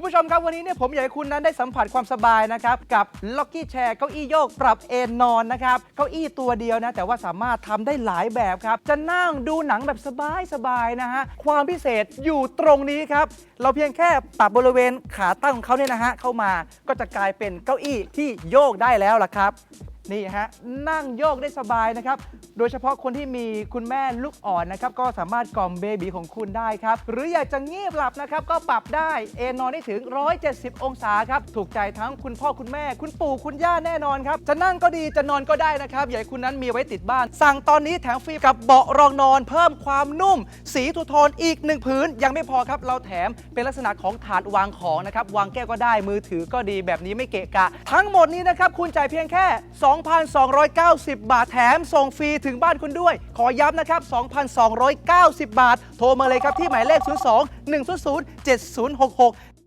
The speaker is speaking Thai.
คุณผู้ชมครับวันนี้เนี่ยผมอยากให้คุณนั้นได้สัมผัสความสบายนะครับกับล็อกกี้แชร์เก้าอี้โยกปรับเอนนอนนะครับเก้าอี้ตัวเดียวนะแต่ว่าสามารถทำได้หลายแบบครับจะนั่งดูหนังแบบสบายๆนะฮะความพิเศษอยู่ตรงนี้ครับเราเพียงแค่ปรับบริเวณขาตั้งของเขาเนี่ยนะฮะเข้ามาก็จะกลายเป็นเก้าอี้ที่โยกได้แล้วล่ะครับ นี่ฮะนั่งโยกได้สบายนะครับ โดยเฉพาะคนที่มีคุณแม่ลูกอ่อนนะครับก็สามารถกล่อมเบบีของคุณได้ครับ หรืออยากจะงีบหลับนะครับก็ปรับได้เอนนอนได้ถึง 170 องศาครับ ถูกใจทั้งคุณพ่อคุณแม่ คุณปู่คุณย่าแน่นอนครับ จะนั่งก็ดีจะนอนก็ได้นะครับอยากให้คุณนั้นมีไว้ติดบ้าน สั่งตอนนี้แถมฟรีกับเบาะรองนอน เพิ่มความนุ่ม สีทูโทนอีกหนึ่งผืนยังไม่พอครับเราแถมเป็นลักษณะของถาดวางของนะครับวางแก้วก็ได้มือถือก็ดีแบบนี้ไม่เกะกะ ทั้งหมดนี้นะครับคุณจ่ายเพียงแค่2,290 บาทแถมส่งฟรีถึงบ้านคุณด้วย ขอย้ำนะครับ 2,290 บาท โทรมาเลยครับที่หมายเลข 02 100 7066